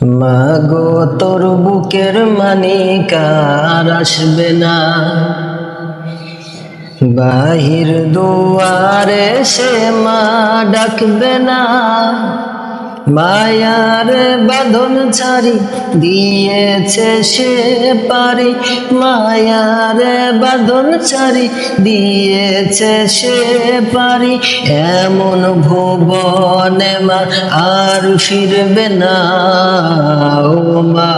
মাগো তোর বুকের মানিকার আসবে না? বাহির দুয়ারে সে মা ডাকবে না। মায়ার বাঁধন ছাড়ি, দিয়েছে সে পারি। মায়ার বাঁধন ছাড়ি, দিয়েছে সে পারি। এমন ভুবনে মা আর ফিরবে না, ও মা।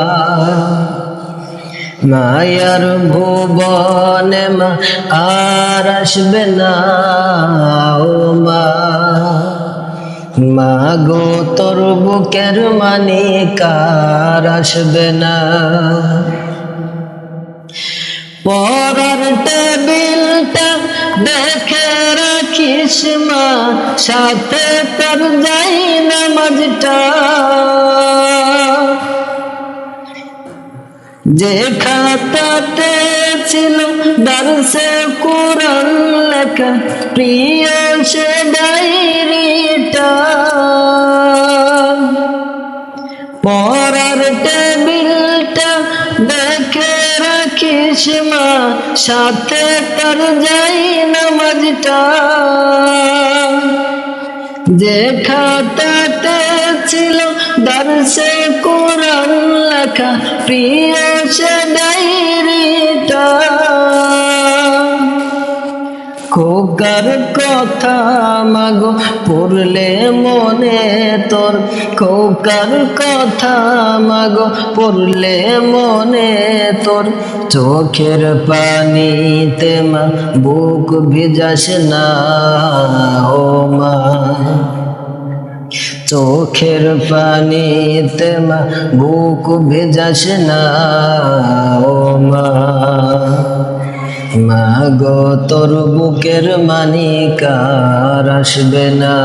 মায়ার ভুবনে মা আর আসবে না, ও মা। মা গো তোর বুকের মানে কার আসবে না? পরার টেবিলটা দেখে রাখিস মা, সাথে তোর যাই নামাজটা। যে খাতাতে ছিল দর্শে কোরআন লেখা, প্রিয় সে দেখে রাখিস মা, সাথে তার যাই নামাজটা। যে খাতাতে ছিল দর্শে কোরআন লেখা, প্রিয় সে ডায়েরিটা। খোকার কথা মাগো, পড়লে মনে তোর। খোকার কথা মাগো, পড়লে মনে তোর। চোখের পানিতে মা, বুক ভিজাস না, ও মা। চোখের পানিতে মা, বুক ভিজাস না, ও মা। মা গো তোর বুকের মানিকার আসবে না।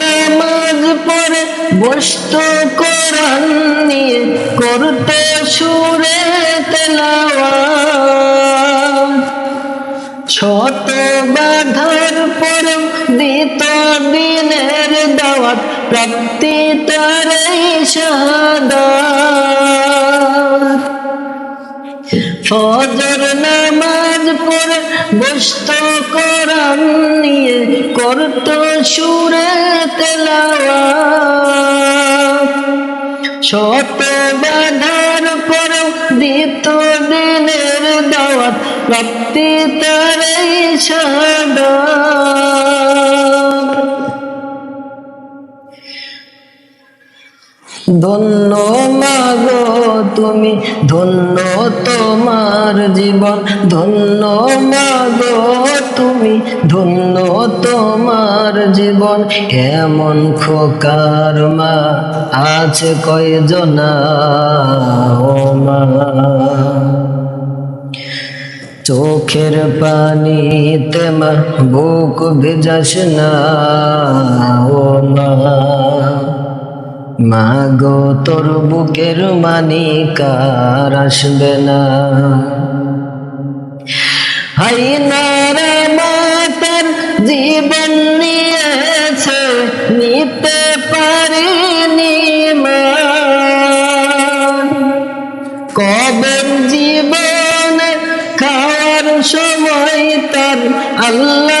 নামাজ পড়ে বসত কোরআন নিয়ে করতে সুরে বাধার পরেও দিত দিনের দাওয়াত, প্রাপ্তি তার ফজর নামাজ পড়ে বসত কোরআন নিয়ে করত সুরে তেলাওয়া ছোট বাধার পরেও দিত দিনের দাওয়াত প্রাপ্তি তার সাদা। ধন্য মাগো তুমি, ধন্য তোমার জীবন। ধন্য মাগো তুমি, ধন্য তোমার জীবন। এমন খোকার মা আছে কয়জনা ও মা? চোখের পানিতে মা, বুক ভেজাস না ও মা গো তোর বুকের মানিকার আসবে না। হাই নারে মাতার জীবন নিয়েছে, নিতে পারিনি মা। কবের জীবনে খাওয়ার সময় তার আল্লাহ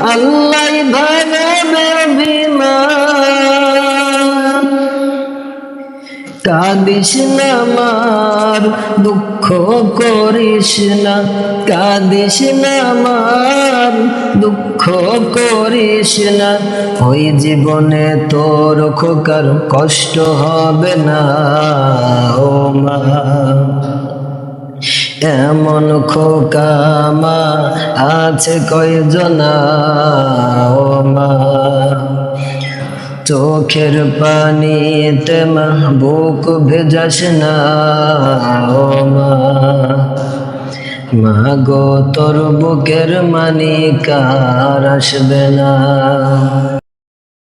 আল্লাহ অভিমান কাঁদিস না মার দুঃখ করিস না। কাঁদিস না মার দুঃখ করিস না। ওই জীবনে তোর খোকার কষ্ট হবে না, ও মা। এমন খোকামা আছে কয়জনা? ও মা। চোখের পানিতে মা বুক ভেজাস না, ও মা। মাগো তোর বুকের মানিকার আসবে না।